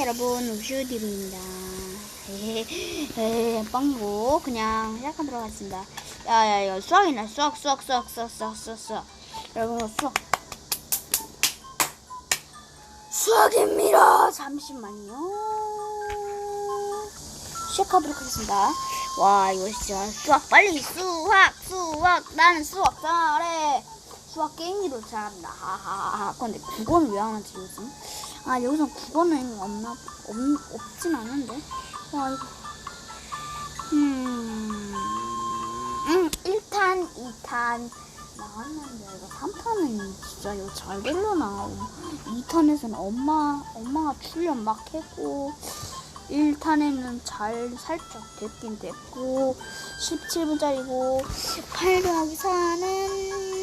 여러분 우슈디입니다. 빵이고 그냥 시작하도록 하겠습니다. 야야 이거 수학이네. 수학 수학 수학 수학 수학 수학 여러분 수학. 수학입니다. 잠시만요. 시작하도록 하겠습니다. 와 이거 진짜 수학. 빨리 수학 수학. 나는 수학 잘해. 수학 게임기도 잘한다. 하하하. 근데 국어는 왜안 하지 요즘 아 여기서 국어는 없나 없, 없진 않은데? 와 이거. 음, 음 1탄 2탄. 나왔는데 이거 3탄은 진짜 이거 잘 되려나? 2탄에서는 엄마 엄마가 출연 막 했고 1탄에는 잘 살짝 됐긴 됐고 17분짜리고 8 더하기 4는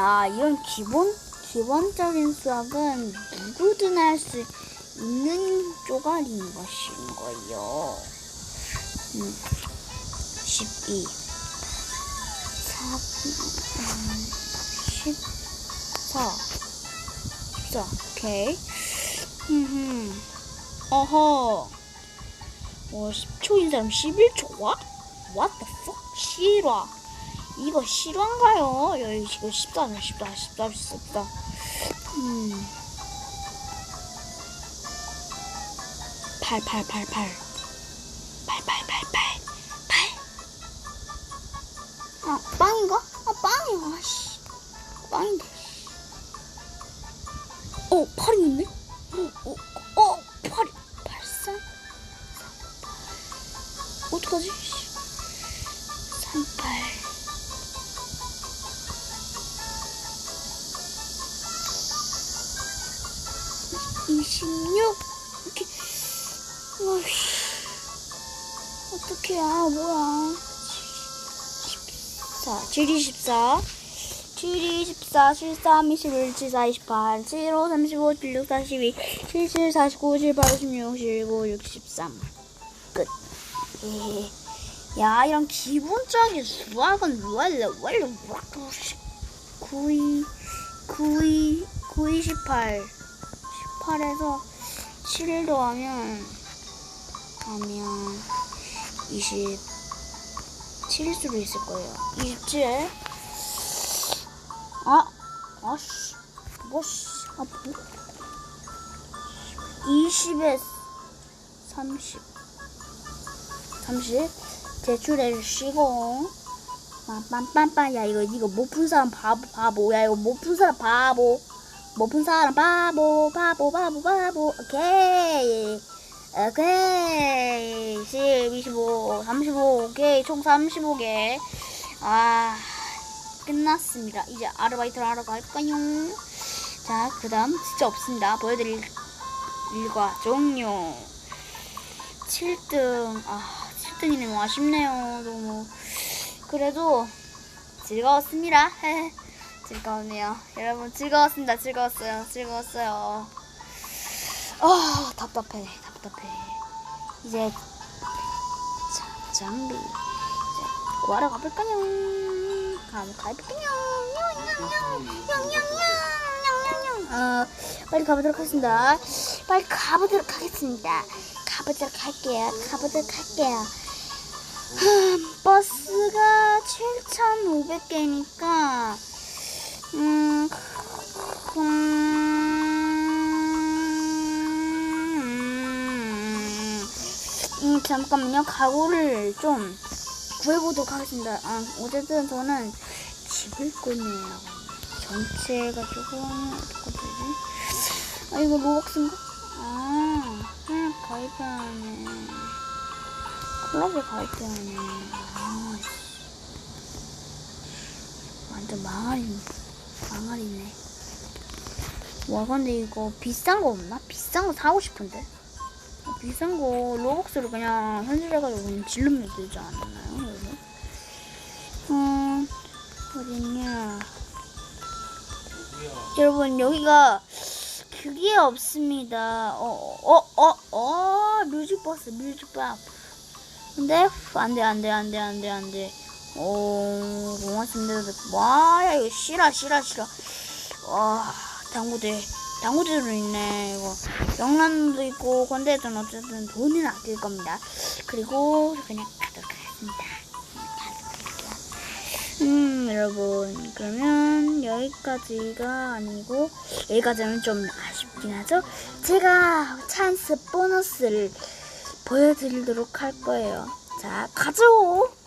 야 이런 기본 기본적인 수학은 누구든 할 수 있는 쪼가리인 것인 거예요. 음, 12 4 음, 14 14 오케이 흠흠 어허 어 10초인 사람 11초? What? What the fuck? 실화 이거 실화인가요? 야 이거 14네 14 14 14 음. 8 8 8 8 8 8 8 8 8 8 아 빵인가? 아 빵이야 씨 빵인데 어, 팔이 있네? 어, 어, 어, 팔이, 팔삼? 어떡하지? 삼 팔. 이십육? 이렇게, 어휴. 어떡해, 아, 뭐야. 십사, 칠이 십사. 7, 24, 13, 21, 74, 28, 75, 35, 76, 42, 77, 49, 78, 56, 59, 63. 끝. 예. 야, 이런 기본적인 수학은 원래, 원래, 92, 92, 92, 18. 18에서 7 더하면, 하면, 27일 수도 있을 거예요. 27. 아, 아씨, 뭐씨, 아, 뭐. 20에 30. 30. 제출해 주시고. 빰빰빰빰. 야, 이거, 이거 못 푼 사람 바보, 바보. 야, 이거 못 푼 사람 바보. 못 푼 사람 바보, 바보, 바보, 바보. 오케이. 오케이. 10, 25, 35. 오케이. 총 35개. 아. 끝났습니다. 이제 아르바이트를 하러 갈까요? 자, 그 다음 진짜 없습니다. 보여드릴 일과 종료. 7등. 아, 7등이 너무 아쉽네요. 너무. 그래도 즐거웠습니다. 즐거웠네요. 여러분, 즐거웠습니다. 즐거웠어요. 즐거웠어요. 아, 답답해. 답답해. 이제, 자, 장비. 이제 구하러 가볼까요? 가면 가볼게요. 어, 빨리 가보도록 하겠습니다. 빨리 가보도록 하겠습니다. 가보도록 할게요. 가보도록 할게요. 음, 버스가 7,500개니까, 음, 음, 음, 잠깐만요. 가구를 좀 구해보도록 하겠습니다. 아, 어쨌든 저는 집을 꾸며요. 전체가 조금 어떻게 되지? 아 이거 로벅스인가? 아, 응, 가입해야하네. 클럽에 가입해야하네. 아, 완전 망할이네. 망할이네. 와, 근데 이거 비싼 거 없나? 비싼 거 사고 싶은데? 비싼 거 로벅스로 그냥 현질해가지고 그냥 질르면 되지 않나요? 여러분? 음, 어딨냐? 여러분 여기가 그게 없습니다. 어, 어, 어, 어, 뮤직버스, 뮤직박. 근데 안 돼, 안 돼, 안 돼, 안 돼, 안 돼. 오, 고맙습니다. 와, 야, 이거 싫어, 싫어, 싫어. 와, 당구대 당구대도 있네 이거. 영란도 있고 건대든 어쨌든 돈은 아낄 겁니다. 그리고 그냥 가도록 하겠습니다. 음 여러분. 그러면 여기까지가 아니고 여기까지는 좀 아쉽긴 하죠? 제가 찬스 보너스를 보여드리도록 할 거예요. 자 가죠